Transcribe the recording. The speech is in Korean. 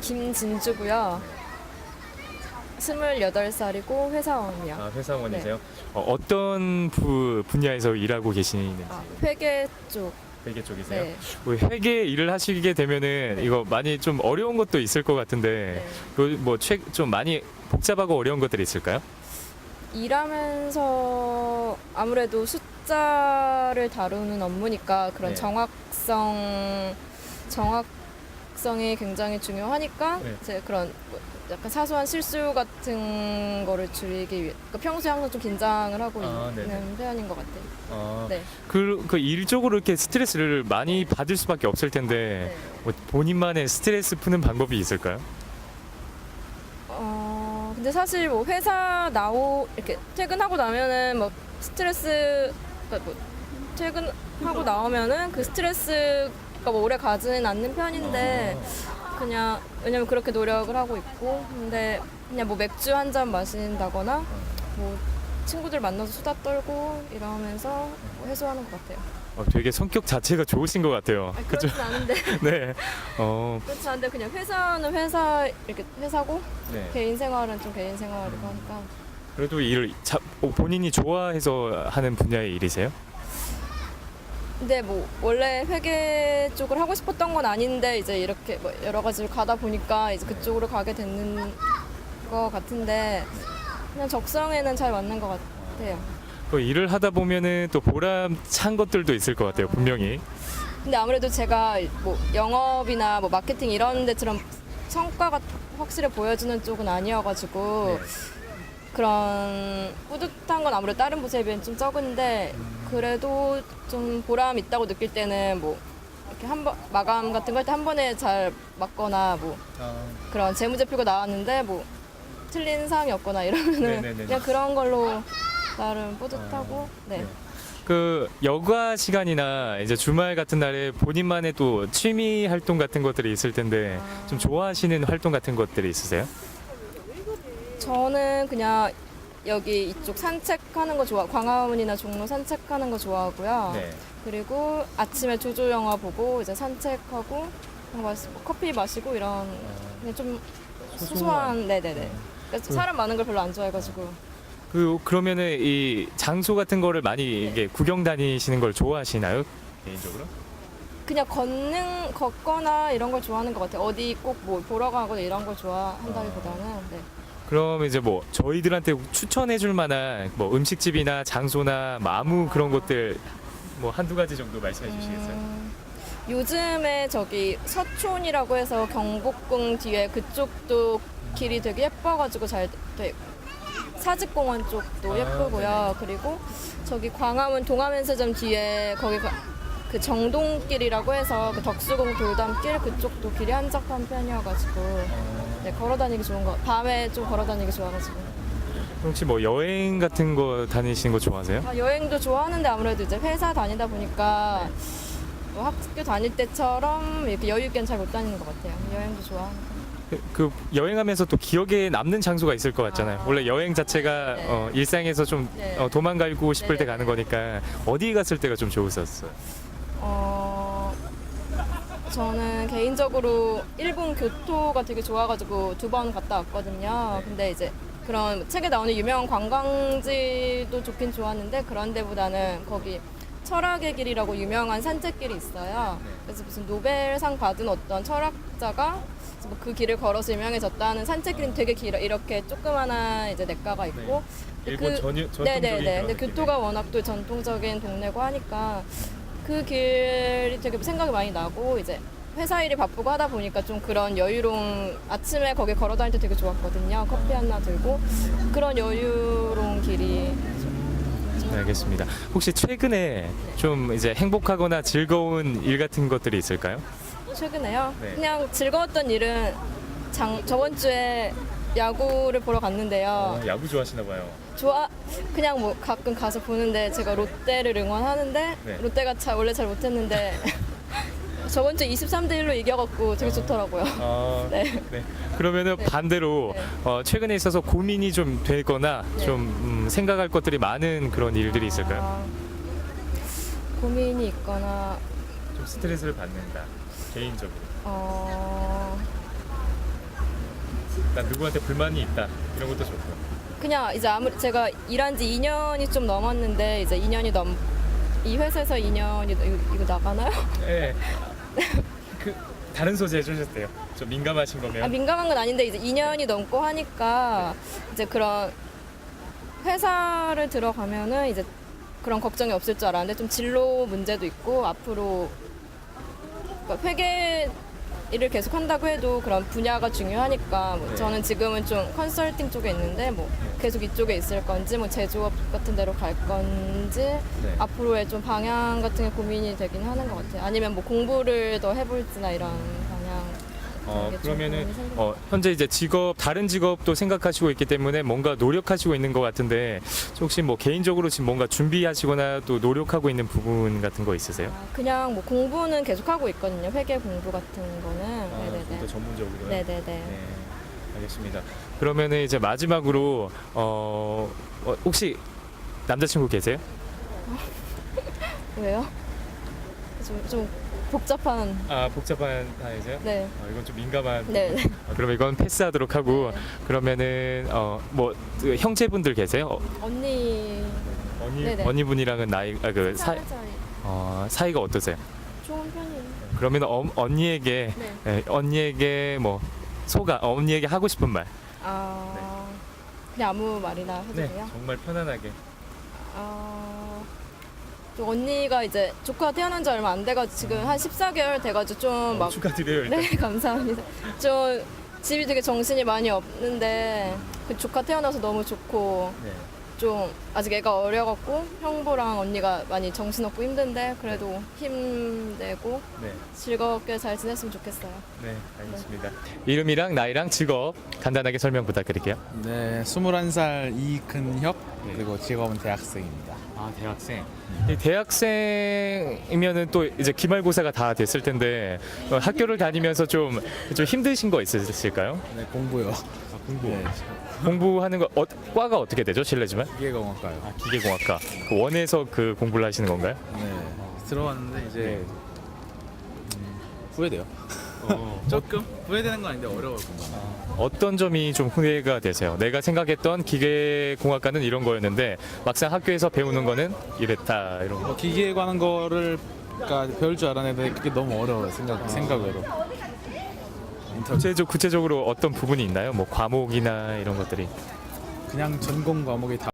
김진주고요. 28살이고 회사원이요. 아, 회사원이세요? 어, 떤 부, 분야에서 일하고 계시는지 아, 회계 쪽. 회계 쪽이세요? 네. 뭐 회계 일을 하시게 되면은 이거 많이 좀 어려운 것도 있을 것 같은데 네. 그뭐좀 많이 복잡하고 어려운 것들이 있을까요? 일하면서 아무래도 숫자를 다루는 업무니까 그런 네. 정확성 정확 성이 굉장히 중요하니까 네. 이제 그런 뭐 약간 사소한 실수 같은 거를 줄이기 위해 그러니까 평소에 항상 좀 긴장을 하고 아, 있는 네네. 편인 것 같아요. 어, 네. 그, 그 일적으로 이렇게 스트레스를 많이 받을 수밖에 없을 텐데 네. 뭐 본인만의 스트레스 푸는 방법이 있을까요? 어 근데 사실 뭐 회사 나오 이렇게 퇴근하고 나면은 뭐 스트레스 그러니까 뭐 퇴근하고 나오면은 그 스트레스 가뭐 오래 가지는 않는 편인데 그냥 왜냐면 그렇게 노력을 하고 있고 근데 그냥 뭐 맥주 한 잔 마신다거나 뭐 친구들 만나서 수다 떨고 이러면서 뭐 해소하는 것 같아요. 어, 되게 성격 자체가 좋으신 것 같아요. 아니, 그죠? 그렇진 않은데 네. 어, 그렇지 않은데 그냥 회사는 회사 이렇게 회사고 네. 개인 생활은 좀 개인 생활이고 하니까 그래도 일을 자, 어, 본인이 좋아해서 하는 분야의 일이세요? 근데 뭐 원래 회계 쪽을 하고 싶었던 건 아닌데 이제 이렇게 뭐 여러 가지를 가다 보니까 이제 그쪽으로 가게 됐는 것 같은데 그냥 적성에는 잘 맞는 것 같아요. 그 일을 하다 보면은 또 보람 찬 것들도 있을 것 같아요. 분명히. 근데 아무래도 제가 뭐 영업이나 뭐 마케팅 이런 데처럼 성과가 확실히 보여주는 쪽은 아니어가지고 그런 뿌듯한 건 아무래도 다른 부서에 비해 좀 적은데 그래도 좀 보람 있다고 느낄 때는 뭐 이렇게 한 번 마감 같은 거할때한 번에 잘 맞거나 뭐 그런 재무제표가 나왔는데 뭐 틀린 사항이 없거나 이러면은 네네네. 그냥 그런 걸로 나름 뿌듯하고 네. 네. 그 여가 시간이나 이제 주말 같은 날에 본인만의 또 취미 활동 같은 것들이 있을 텐데 좀 좋아하시는 활동 같은 것들이 있으세요? 저는 그냥 여기 이쪽 산책하는 거 좋아 광화문이나 종로 산책하는 거 좋아하고요. 네. 그리고 아침에 조조 영화 보고 이제 산책하고 마시- 뭐 커피 마시고 이런 그냥 좀 소소한 네네네. 그러니까 사람 많은 걸 별로 안 좋아해가지고 그 그러면은 이 장소 같은 거를 많이 이게 구경 다니시는 걸 좋아하시나요? 개인적으로? 그냥 걷는 걷거나 이런 걸 좋아하는 것 같아요. 어디 꼭 뭐 보러 가거나 이런 걸 좋아한다기보다는 네. 그럼 이제 뭐 저희들한테 추천해 줄 만한 뭐 음식집이나 장소나 뭐 아무 그런 것들 뭐 한두 가지 정도 말씀해 주시겠어요? 음, 요즘에 저기 서촌이라고 해서 경복궁 뒤에 그쪽도 길이 되게 예뻐가지고 잘 돼. 사직공원 쪽도 아, 예쁘고요. 그리고 저기 광화문 동화면세점 뒤에 거기 가- 그 정동길이라고 해서 그 덕수궁 돌담길 그쪽도 길이 한적한 편이어가지고 네, 걸어 다니기 좋은 거. 밤에 좀 걸어 다니기 좋아가지고. 혹시 뭐 여행 같은 거 다니시는 거 좋아하세요? 아, 여행도 좋아하는데 아무래도 이제 회사 다니다 보니까 뭐 학교 다닐 때처럼 이렇게 여유 있게는 잘 못 다니는 것 같아요. 여행도 좋아하니까. 그, 그 여행하면서 또 기억에 남는 장소가 있을 것 같잖아요. 아. 원래 여행 자체가 네. 어, 일상에서 좀 네. 어, 도망가고 싶을 때 네네. 가는 거니까 어디 갔을 때가 좀 좋으셨어요? 어, 저는 개인적으로 일본 교토가 되게 좋아가지고 두 번 갔다 왔거든요. 근데 이제 그런 책에 나오는 유명한 관광지도 좋긴 좋았는데 그런 데보다는 거기 철학의 길이라고 유명한 산책길이 있어요. 그래서 무슨 노벨상 받은 어떤 철학자가 뭐그 길을 걸어서 유명해졌다는 산책길은 되게 길어. 이렇게 조그마한 이제 냇가가 있고 일본 그- 전유, 전통적인 네네네. 근데. 교토가 워낙 또 전통적인 동네고 하니까 그 길이 되게 생각이 많이 나고 이제 회사 일이 바쁘고 하다 보니까 좀 그런 여유로운 아침에 거기 걸어 다닐 때 되게 좋았거든요. 커피 하나 들고 그런 여유로운 길이 네, 알겠습니다. 혹시 최근에 좀 이제 행복하거나 즐거운 일 같은 것들이 있을까요? 최근에요. 네. 그냥 즐거웠던 일은 장, 저번 주에 야구를 보러 갔는데요. 야구 좋아하시나 봐요. 좋아 그냥 뭐 가끔 가서 보는데 제가 롯데를 응원하는데 네. 롯데가 잘 원래 잘 못했는데 저번 주 23대 1로 이겨갖고 되게 좋더라고요. 아, 네. 네. 그러면은 반대로 네. 어, 최근에 있어서 고민이 좀 되거나 네. 좀 음, 생각할 것들이 많은 그런 일들이 있을까요? 아, 고민이 있거나 좀 스트레스를 받는다 개인적으로. 어난 누구한테 불만이 있다 이런 것도 좋고. 그냥 이제 아무리 제가 일한 지 2년이 좀 넘었는데 이제 2년이 넘 이 회사에서 2년이 이거, 이거 나가나요? 네. 그 다른 소재 해주셨대요. 좀 민감하신 거면. 아, 민감한 건 아닌데 이제 2년이 넘고 하니까 이제 그런 회사를 들어가면은 이제 그런 걱정이 없을 줄 알았는데 좀 진로 문제도 있고 앞으로 그러니까 회계 일을 계속 한다고 해도 그런 분야가 중요하니까 뭐 네. 저는 지금은 좀 컨설팅 쪽에 있는데 뭐 계속 이쪽에 있을 건지 뭐 제조업 같은 데로 갈 건지 네. 앞으로의 좀 방향 같은 게 고민이 되긴 하는 것 같아요. 아니면 뭐 공부를 더 해볼지나 이런 방향. 어, 그러면은 어, 현재 이제 직업 다른 직업도 생각하시고 있기 때문에 뭔가 노력하시고 있는 것 같은데 혹시 뭐 개인적으로 지금 뭔가 준비하시거나 또 노력하고 있는 부분 같은 거 있으세요? 아, 그냥 뭐 공부는 계속 하고 있거든요. 회계 공부 같은 거는. 아, 네네네. 전문적으로. 네네네. 네, 알겠습니다. 그러면은 이제 마지막으로 어, 어, 혹시 남자친구 계세요? 왜요? 좀, 좀 복잡한. 아 복잡한 사이세요? 네. 어, 이건 좀 민감한. 네. 네. 어, 그럼 이건 패스하도록 하고 그러면은 어 뭐 그 형제분들 계세요? 어, 언니 언니 네네. 언니분이랑은 나이 아, 그 사, 살살 어, 사이가 어떠세요? 좋은 편이에요. 그러면 어, 언니에게 네. 예, 언니에게 뭐 소가 언니에게 하고 싶은 말. 아 그냥 아무 말이나 해도 돼요? 정말 편안하게. 아, 또 언니가 이제 조카 태어난 지 얼마 안 돼가지고 지금 한 14개월 돼가지고 좀막 어, 축하드려요. 일단. 네, 감사합니다. 좀 집이 되게 정신이 많이 없는데 그 조카 태어나서 너무 좋고 네. 좀 아직 애가 어려갖고 형부랑 언니가 많이 정신없고 힘든데 그래도 힘내고 네. 즐겁게 잘 지냈으면 좋겠어요. 네, 알겠습니다. 이름이랑 나이랑 직업 간단하게 설명 부탁드릴게요. 네, 21살 이근혁 네. 그리고 직업은 대학생입니다. 아, 대학생. 이 대학생이면은 또 이제 기말고사가 다 됐을 텐데 어, 학교를 다니면서 좀, 좀 힘드신 거 있으실까요? 네, 공부요. 공부. 네, 공부하는 거 어, 과가 어떻게 되죠? 실례지만. 기계공학과요. 아, 기계공학과. 그 원에서 그 공부를 하시는 건가요? 네, 들어왔는데 이제 네. 음, 후회돼요. 어, 조금 후회되는 건 아닌데 어려워요. 공부. 어떤 점이 좀 후회가 되세요? 내가 생각했던 기계공학과는 이런 거였는데 막상 학교에서 배우는 거는 이랬다 이런 거. 뭐 기계에 관한 거를 그러니까 배울 줄 알았는데 그게 너무 어려워요. 생각 생각외로. 구체적, 구체적으로 어떤 부분이 있나요? 뭐 과목이나 이런 것들이. 그냥 전공 과목이 다